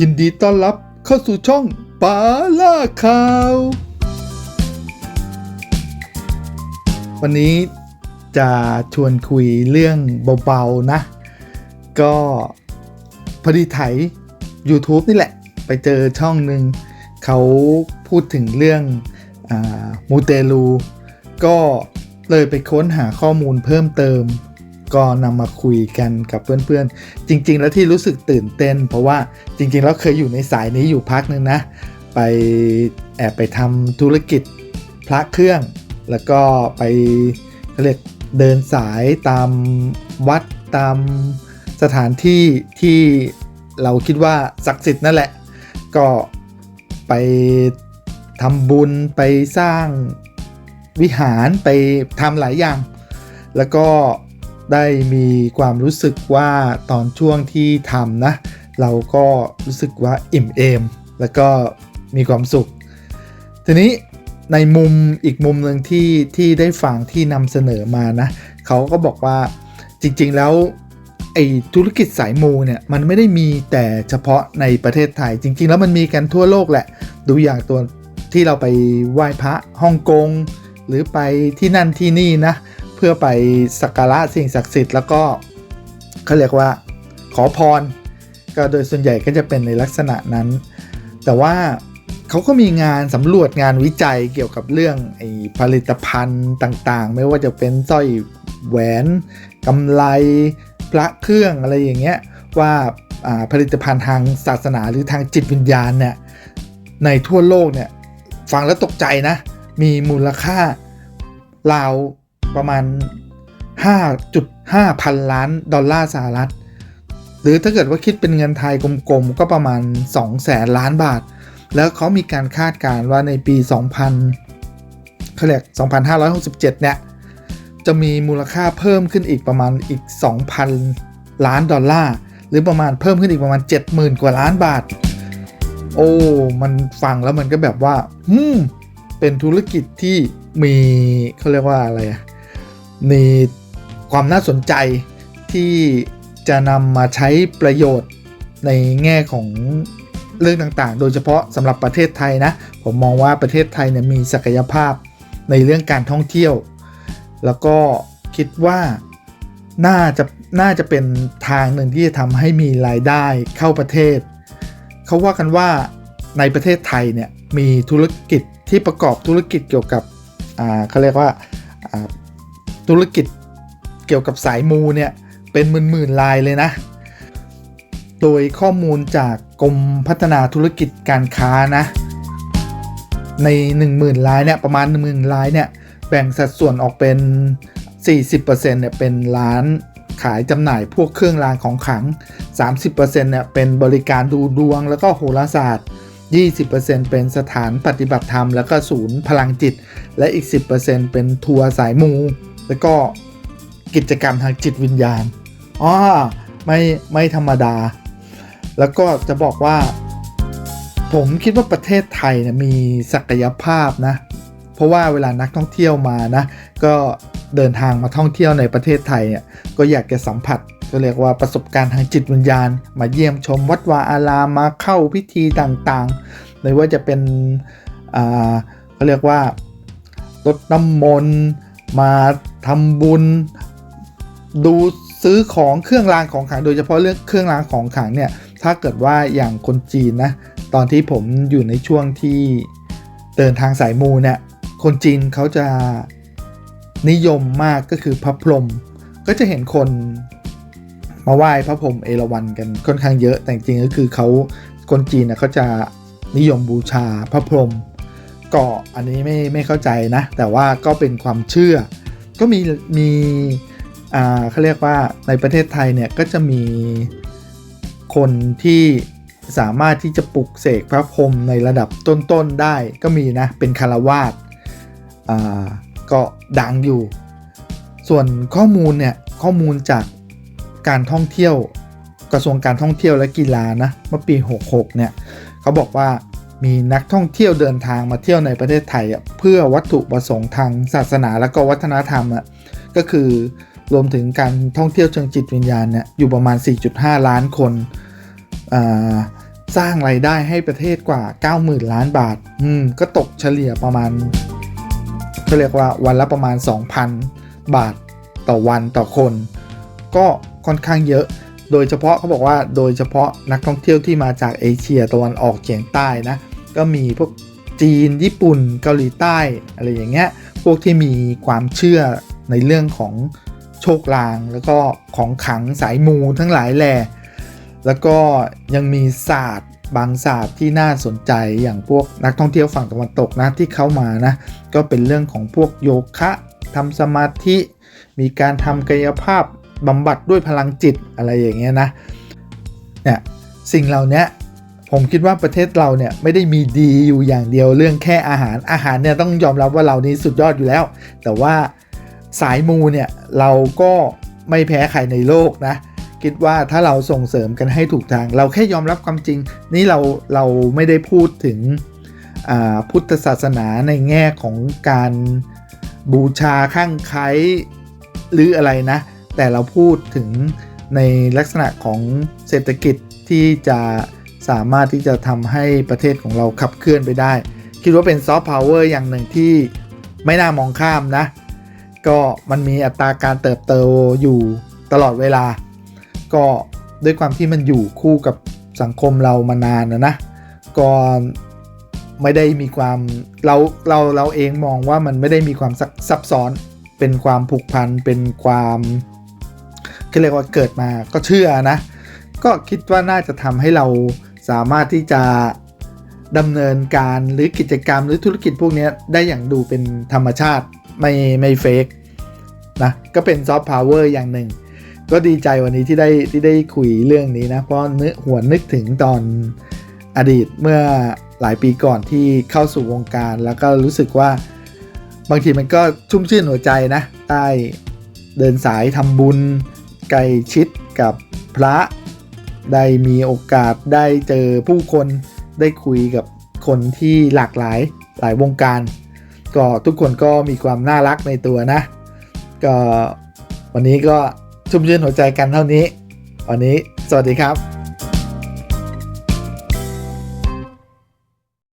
ยินดีต้อนรับเข้าสู่ช่องปาล่าข่าว วันนี้จะชวนคุยเรื่องเบาๆนะ ก็พอดีไถ YouTube นี่แหละ ไปเจอช่องหนึ่งเขาพูดถึงเรื่องอมูเตลู ก็เลยไปค้นหาข้อมูลเพิ่มเติม ก็นำมาคุยกันกับเพื่อนๆ จริง ๆ แล้วที่รู้สึกตื่นเต้น เพราะว่าจริงๆ แล้วเคยอยู่ในสายนี้อยู่พักหนึ่งนะ ไปแอบไปทำธุรกิจพระเครื่อง แล้วก็ไปเขาเรียกเดินสายตามวัดตามสถานที่ที่เราคิดว่าศักดิ์สิทธิ์นั่นแหละ ก็ไปทำบุญไปสร้างวิหารไปทำหลายอย่าง แล้วก็ ได้มีความรู้สึกว่าตอนช่วงที่ทำนะ เราก็รู้สึกว่าอิ่มเอม แล้วก็มีความสุข ทีนี้ในมุมอีกมุมหนึ่งที่ที่ได้ฟังที่นำเสนอมานะเขาก็บอกว่าจริงๆแล้วไอ้ธุรกิจสายมูเนี่ยมันไม่ได้มีแต่เฉพาะในประเทศไทย จริง ๆ แล้วมันมีกันทั่วโลกแหละ ดูอย่างตัวที่เราไปไหว้พระฮ่องกง หรือไปที่นั่นที่นี่นะ พื่อไปสักการะสิ่งศักดิ์สิทธิ์แล้วก็เขาเรียกว่าขอพร ก็โดยส่วนใหญ่ก็จะเป็นในลักษณะนั้น แต่ว่าเขาก็มีงานสำรวจงานวิจัยเกี่ยวกับเรื่องไอผลิตภัณฑ์ต่างๆ ไม่ว่าจะเป็นสร้อยแหวนกำไลพระเครื่องอะไรอย่างเงี้ยว่าผลิตภัณฑ์ทางศาสนาหรือทางจิตวิญญาณเนี่ยในทั่วโลกเนี่ยฟังแล้วตกใจนะ มีมูลค่าราว ประมาณ 5.5 พันล้านดอลลาร์สหรัฐ หรือถ้าเกิดว่าคิดเป็นเงินไทยกลมๆ ก็ประมาณ 2 แสนล้านบาท แล้วเขามีการคาดการณ์ว่าในปี 2000เขาเรียก2,567 เนี่ย จะมีมูลค่าเพิ่มขึ้นอีกประมาณอีก 2,000 ล้านดอลลาร์ หรือประมาณเพิ่มขึ้นอีกประมาณ 70,000 กว่าล้านบาท โอ้ มันฟังแล้วมันก็แบบว่า อืมเป็นธุรกิจที่มีเขาเรียกว่าอะไรอะ มีความน่าสนใจที่จะนำมาใช้ประโยชน์ในแง่ของเรื่องต่างๆ โดยเฉพาะสำหรับประเทศไทยนะ ผมมองว่าประเทศไทยเนี่ยมีศักยภาพในเรื่องการท่องเที่ยว แล้วก็คิดว่าน่าจะน่าจะเป็นทางหนึ่งที่จะทำให้มีรายได้เข้าประเทศ เขาว่ากันว่าในประเทศไทยเนี่ยมีธุรกิจที่ประกอบธุรกิจเกี่ยวกับอ่าเขาเรียกว่าอ่า ธุรกิจเกี่ยวกับสายมูเนี่ยเป็นหมื่นๆรายเลยนะ โดยข้อมูลจากกรมพัฒนาธุรกิจการค้านะ ใน 10,000รายเนี่ยประมาณ 10,000รายเนี่ยแบ่งสัดส่วนออกเป็น 40%เนี่ยเป็นร้านขายจำหน่ายพวกเครื่องรางของขลัง 30%เนี่ยเป็นบริการดูดวงแล้วก็โหราศาสตร์ 20%เป็นสถานปฏิบัติธรรม แล้วก็ศูนย์พลังจิต และอีก 10%เป็นทัวร์สายมู แล้วก็กิจกรรมทางจิตวิญญาณอ๋อไม่ไม่ธรรมดา แล้วก็จะบอกว่า ผมคิดว่าประเทศไทยนี่ยมีศักยภาพนะ เพราะว่าเวลานักท่องเที่ยวมานะ ก็เดินทางมาท่องเที่ยวในประเทศไทยเนี่ยก็อยากจะสัมผัสก็เรียกว่าประสบการณ์ทางจิตวิญญาณ มาเยี่ยมชมวัดวาอารามมาเข้าพิธีต่างๆไม่ว่าจะเป็นอ่าเขาเรียกว่ารดน้ำมนต์ มาทำบุญ ดูซื้อของเครื่องรางของขลังโดยเฉพาะเรื่องเครื่องรางของขลังเนี่ยถ้าเกิดว่าอย่างคนจีนนะตอนที่ผมอยู่ในช่วงที่เดินทางสายมูเนี่ยคนจีนเขาจะนิยมมากก็คือพระพรหมก็จะเห็นคนมาไหว้พระพรหมเอราวัณกันค่อนข้างเยอะแต่จริงก็คือเขาคนจีนนะเขาจะนิยมบูชาพระพรหม ก็อันนี้ไม่ไม่เข้าใจนะ แต่ว่าก็เป็นความเชื่อ ก็มีมีอ่าเขาเรียกว่าในประเทศไทยเนี่ยก็จะมีคนที่สามารถที่จะปลุกเสกพระพรหมในระดับต้นๆได้ก็มีนะ เป็นคารวาสอ่าก็ดังอยู่ ส่วนข้อมูลเนี่ยข้อมูลจากการท่องเที่ยวกระทรวงการท่องเที่ยวและกีฬานะเมื่อปี 66 เนี่ยเขาบอกว่า มีนักท่องเที่ยวเดินทางมาเที่ยวในประเทศไทยเพื่อวัตถุประสงค์ทางศาสนาและก็วัฒนธรรมก็คือรวมถึงการท่องเที่ยวเชิงจิตวิญญาณเนี่ยอยู่ประมาณ 4.5 ล้านคนสร้างไรายได้ให้ประเทศกว่า 90,000 ล้านบาท อืม ก็ตกเฉลี่ยประมาณเขาเรียกว่าวันละประมาณ 2,000 บาทต่อวันต่อคน ก็ค่อนข้างเยอะ โดยเฉพาะเขาบอกว่าโดยเฉพาะนักท่องเที่ยวที่มาจากเอเชียตะวันออกเฉียงใต้นะ ก็มีพวกจีน ญี่ปุ่น เกาหลีใต้ อะไรอย่างเงี้ย พวกที่มีความเชื่อในเรื่องของโชคลาง แล้วก็ของขังสายมูทั้งหลายแหล่แล้วก็ยังมีศาสตร์บางศาสตร์ที่น่าสนใจอย่างพวกนักท่องเที่ยวฝั่งตะวันตกนะที่เข้ามานะ ก็เป็นเรื่องของพวกโยคะทำสมาธิ มีการทำกายภาพบำบัดด้วยพลังจิตอะไรอย่างเงี้ยนะเนี่ยสิ่งเหล่านี้ ผมคิดว่าประเทศเราเนี่ยไม่ได้มีดีอยู่อย่างเดียวเรื่องแค่อาหารอาหารเนี่ยต้องยอมรับว่าเรานี่สุดยอดอยู่แล้ว แต่ว่าสายมูเนี่ยเราก็ไม่แพ้ใครในโลกนะคิดว่าถ้าเราส่งเสริมกันให้ถูกทาง เราแค่ยอมรับความจริง นี่เราเราไม่ได้พูดถึงพุทธศาสนาในแง่ของการบูชาข้างไคล้หรืออะไรนะ แต่เราพูดถึงในลักษณะของเศรษฐกิจที่จะ สามารถที่จะทำให้ประเทศของเราขับเคลื่อนไปได้ คิดว่าเป็นซอฟต์พาวเวอร์อย่างหนึ่งที่ไม่น่ามองข้ามนะ ก็มันมีอัตราการเติบโตอยู่ตลอดเวลา ก็ด้วยความที่มันอยู่คู่กับสังคมเรามานานนะนะก็ไม่ได้มีความเราเราเราเองมองว่ามันไม่ได้มีความซับซ้อนเป็นความผูกพันเป็นความคือเรียกว่าเกิดมาก็เชื่อนะ ก็คิดว่าน่าจะทำให้เรา สามารถที่จะดำเนินการหรือกิจกรรมหรือธุรกิจพวกนี้ได้อย่างดูเป็นธรรมชาติไม่ไม่เฟกนะก็เป็นซอฟต์พาวเวอร์อย่างหนึ่ง ก็ดีใจวันนี้ที่ได้ที่ได้คุยเรื่องนี้นะ เพราะนึกหวนนึกถึงตอนอดีตเมื่อหลายปีก่อนที่เข้าสู่วงการ แล้วก็รู้สึกว่าบางทีมันก็ชุ่มชื่นหัวใจนะ ใต้เดินสายทำบุญใกล้ชิดกับพระ ได้มีโอกาสได้เจอผู้คนได้คุยกับคนที่หลากหลายหลายวงการ ก็ทุกคนก็มีความน่ารักในตัวนะ ก็วันนี้ก็ชุ่มชื่นหัวใจกันเท่านี้ วันนี้สวัสดีครับ